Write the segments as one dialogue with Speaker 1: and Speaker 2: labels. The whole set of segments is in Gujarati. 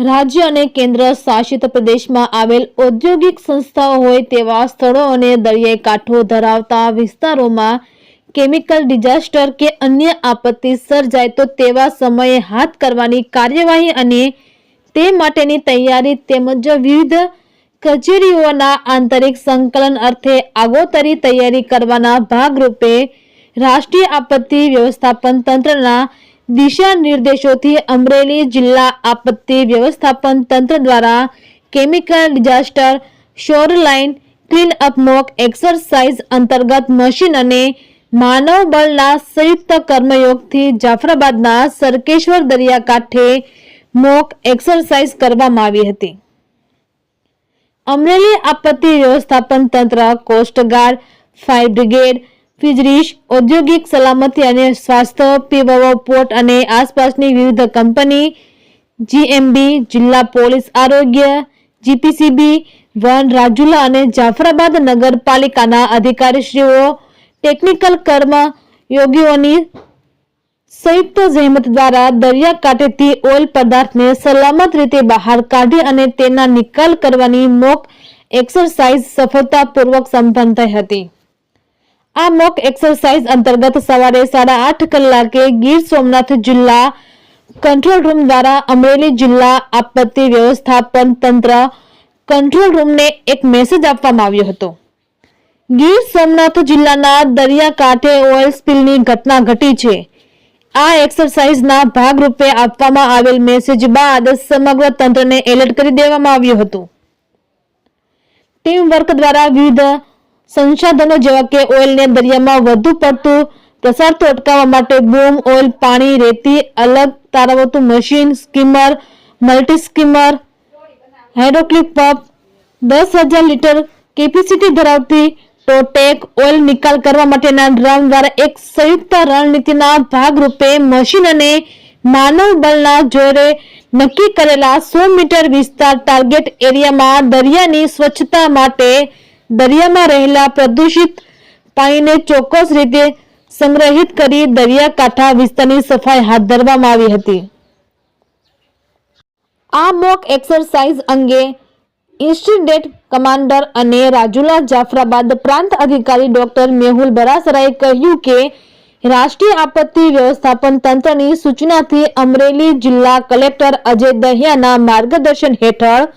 Speaker 1: રાજ્ય અને કેન્દ્ર શાસિત પ્રદેશમાં આવેલ ઔદ્યોગિક સંસ્થાઓ હોય તેવા સ્થળો અને દરિયાઈ કાંઠો ધરાવતા વિસ્તારોમાં કેમિકલ ડિઝાસ્ટર કે અન્ય આપત્તિ સર્જાય તો તેવા સમયે હાથ કરવાની કાર્યવાહી અને તે માટેની તૈયારી તેમજ વિવિધ કચેરીઓના આંતરિક સંકલન અર્થે આગોતરી તૈયારી કરવાના ભાગરૂપે રાષ્ટ્રીય આપત્તિ વ્યવસ્થાપન તંત્રના દિશા નિર્દેશોથી અમરેલી જિલ્લા આપત્તિ વ્યવસ્થાપન તંત્ર દ્વારા chemical disaster, shoreline clean up mock, exercise અંતર્ગત મશીન અને માનવ બળના સંયુક્ત કર્મયોગથી જાફરાબાદના સરકેશ્વર દરિયાકાંઠે મોક એક્સરસાઇઝ કરવામાં આવી હતી. અમરેલી આપત્તિ વ્યવસ્થાપન તંત્ર કોસ્ટગાર્ડ ફાયર બ્રિગેડ ફિજરીશ ઔદ્યોગિક સલામતી અને સ્વાસ્થ્ય પીવાવો પોર્ટ અને આસપાસની વિવિધ કંપની, જીએમબી, જિલ્લા પોલીસ આરોગ્ય, જીપીસીબી, વન રાજુલા અને જાફરાબાદ નગરપાલિકાના અધિકારીશ્રીઓ, ટેકનિકલ કર્મ યોગીઓની સંયુક્ત જહેમત દ્વારા દરિયાકાંઠેથી ઓઇલ પદાર્થને સલામત રીતે બહાર કાઢી અને તેના નિકાલ કરવાની મોક એક્સરસાઇઝ સફળતાપૂર્વક સંપન્ન થઈ હતી. આ મોક એક્સરસાઇઝ અંતર્ગત સવારે સાડા આઠ કલાકે ગીર સોમનાથ જિલ્લા કંટ્રોલ રૂમ દ્વારા અમરેલી જિલ્લા આપત્તિ વ્યવસ્થાપન તંત્ર કંટ્રોલ રૂમને એક મેસેજ આપવામાં આવ્યો હતો. ગીર સોમનાથ જિલ્લાના દરિયાકાંઠે ઓઇલ સ્પિલની ઘટના ઘટી છે. આ એક્સરસાઇઝના ભાગરૂપે આપવામાં આવેલ મેસેજ બાદ સમગ્ર તંત્રને એલર્ટ કરી દેવામાં આવ્યું હતું. ટીમ વર્ક દ્વારા વિવિધ સંસાધનો જેવા કે ઓઇલને દરિયામાં વધુ પડતું પ્રસારતું અટકાવવા માટે બૂમ, ઓઇલ, પાણી, રેતી, અલગ તારવતું machine, skimmer multi skimmer hydraulic pump, દસ હજાર લીટર કેપેસિટી ધરાવતી ટોટેક, ઓઇલ નિકાલ કરવા માટેના ડ્રમ દ્વારા એક સંયુક્ત રણનીતિના ભાગરૂપે મશીન અને માનવ બળના જોરે નક્કી કરેલા સો મીટર વિસ્તાર ટાર્ગેટ એરિયામાં દરિયાની સ્વચ્છતા માટે દરિયામાં રહેલા પ્રદૂષિત પાણીને ચોક્કસ રીતે સંગ્રહિત કરી દરિયાકાંઠા વિસ્તારની સફાઈ હાથ ધરવામાં આવી હતી. આ મોક એક્સરસાઇઝ અંગે ઇન્સ્ટિટ્યુટ કમાન્ડર અને રાજુલા જાફરાબાદ પ્રાંત અધિકારી ડોક્ટર મેહુલ બરાસરાએ કહ્યું કે રાષ્ટ્રીય આપત્તિ વ્યવસ્થાપન તંત્રની સૂચનાથી અમરેલી જિલ્લા કલેક્ટર અજય દહિયાના માર્ગદર્શન હેઠળ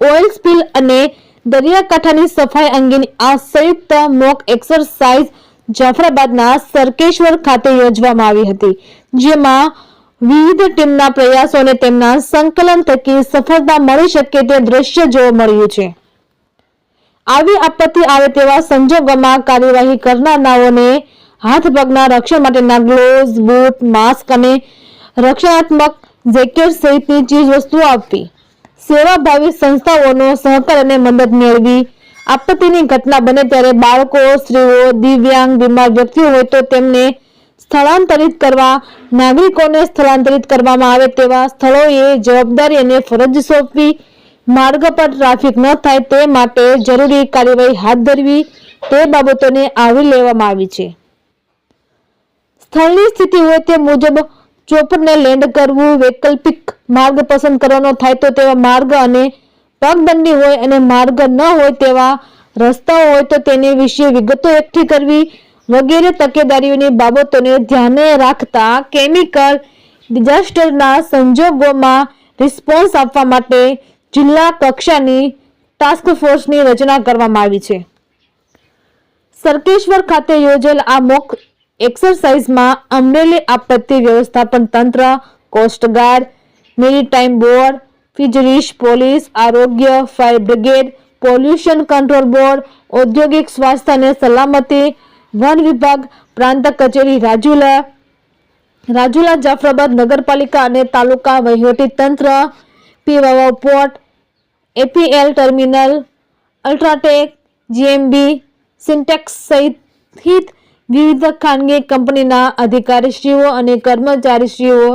Speaker 1: ઓઇલ સ્પિલ અને દરિયાકાંઠાની સફાઈ અંગેની આ સંયુક્ત મોક એક્સરસાઇઝ જાફરાબાદના સરકેશ્વર ખાતે યોજવામાં આવી હતી, જેમાં વિવિધ ટીમના પ્રયાસો અને તેમના સંકલન થકી સફળતા મળી શકે તે દ્રશ્ય જોવા મળ્યું છે. આવી આપત્તિ આવે તેવા સંજોગોમાં કાર્યવાહી કરનારાઓને હાથ પગના રક્ષણ માટેના ગ્લોવ્સ બૂટ માસ્ક અને રક્ષણાત્મક જેકેટ સહિતની ચીજ વસ્તુઓ આપવી. સેવાભાવી સંસ્થાઓનો સહકાર અને મદદ મેળવી. આપત્તિની ઘટના બને ત્યારે બાળકો, સ્ત્રીઓ, દિવ્યાંગ, બીમાર વ્યક્તિઓ હોય તો તેમને સ્થળાંતરિત કરવા, નાગરિકોને સ્થળાંતરિત કરવામાં આવે તેવા સ્થળોએ જવાબદારી અને ફરજ સોંપવી. માર્ગ પર ટ્રાફિક ન થાય તે માટે જરૂરી કાર્યવાહી હાથ ધરવી. તે બાબતોને આવરી લેવામાં આવી છે. સ્થળની સ્થિતિ હોય તે મુજબ ચોપડને લેન્ડ કરવું વૈકલ્પિક માર્ગ પસંદ કરવાનો થાય તો તેવા માર્ગ અને પગદંડી હોય અને માર્ગ ન હોય તેવા રસ્તાઓ હોય તો તેની વિશે વિગતો એકઠી કરવી વગેરે તકેદારીઓની બાબતોને ધ્યાને રાખતા કેમિકલ ડિઝાસ્ટરના સંજોગોમાં રિસ્પોન્સ આપવા માટે જિલ્લા કક્ષાની ટાસ્ક ફોર્સની રચના કરવામાં આવી છે. સરકેશ્વર ખાતે યોજેલ આ મોક એક્સરસાઇઝમાં અમરેલી આપત્તિ વ્યવસ્થાપન તંત્ર coastguard maritime board fisheries police આરોગ્ય fire brigade pollution control board ઔદ્યોગિક સ્વાસ્થ્ય અને સલામતી, વન વિભાગ, પ્રાંત કચેરી, રાજુલા. રાજુલા, જાફરાબાદ નગરપાલિકા અને તાલુકા વહીવટી તંત્ર Pipavav port, APL terminal, UltraTech, GMB, Sintex સહિત વિવિધ ખાનગી કંપનીના અધિકારીશ્રીઓ અને કર્મચારીશ્રીઓ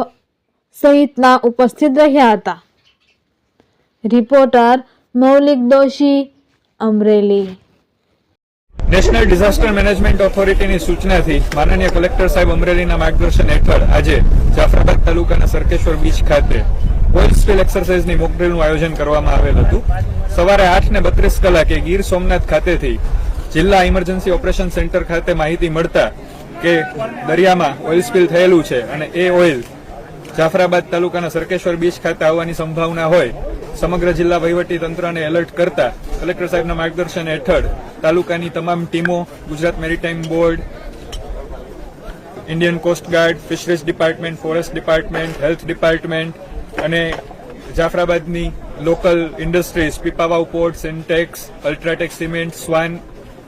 Speaker 1: સહિતના ઉપસ્થિત રહ્યા હતા. Reporter Maulik Doshi, Amreli.
Speaker 2: National disaster management ઓથોરિટીની સૂચનાથી માનનીય કલેક્ટર સાહેબ અમરેલીના માર્ગદર્શન હેઠળ આજે જાફરાબાદ તાલુકાના સરકેશ્વર બીચ ખાતે ઓઇલ સ્પિલ એક્સરસાઇઝની મોકડ્રીલનું આયોજન કરવામાં આવેલ હતું. સવારે આઠ ને બત્રીસ કલાકે ગીર સોમનાથ ખાતેથી જિલ્લા ઇમરજન્સી ઓપરેશન સેન્ટર ખાતે માહિતી મળતા કે દરિયામાં ઓઇલ સ્પિલ થયેલું છે અને એ ઓઇલ જાફરાબાદ તાલુકાના સરકેશ્વર બીચ ખાતે આવવાની સંભાવના હોય, સમગ્ર જિલ્લા વહીવટી તંત્રને એલર્ટ કરતા કલેક્ટર સાહેબના માર્ગદર્શન હેઠળ તાલુકાની તમામ ટીમો, Gujarat maritime board, Indian coastguard fisheries department, forest department, health department અને જાફરાબાદની local industries, Pipavav port, Sintex, UltraTech cement, Swan,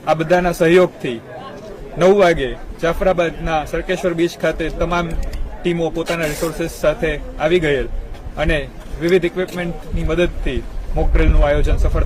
Speaker 2: આ બધાના સહયોગથી નવ વાગે જાફરાબાદના સરકેશ્વર બીચ ખાતે તમામ ટીમો પોતાના રિસોર્સિસ સાથે આવી ગયેલ. અને વિવિધ ઇક્વિપમેન્ટની મદદથી મોક ડ્રિલનું આયોજન સફળ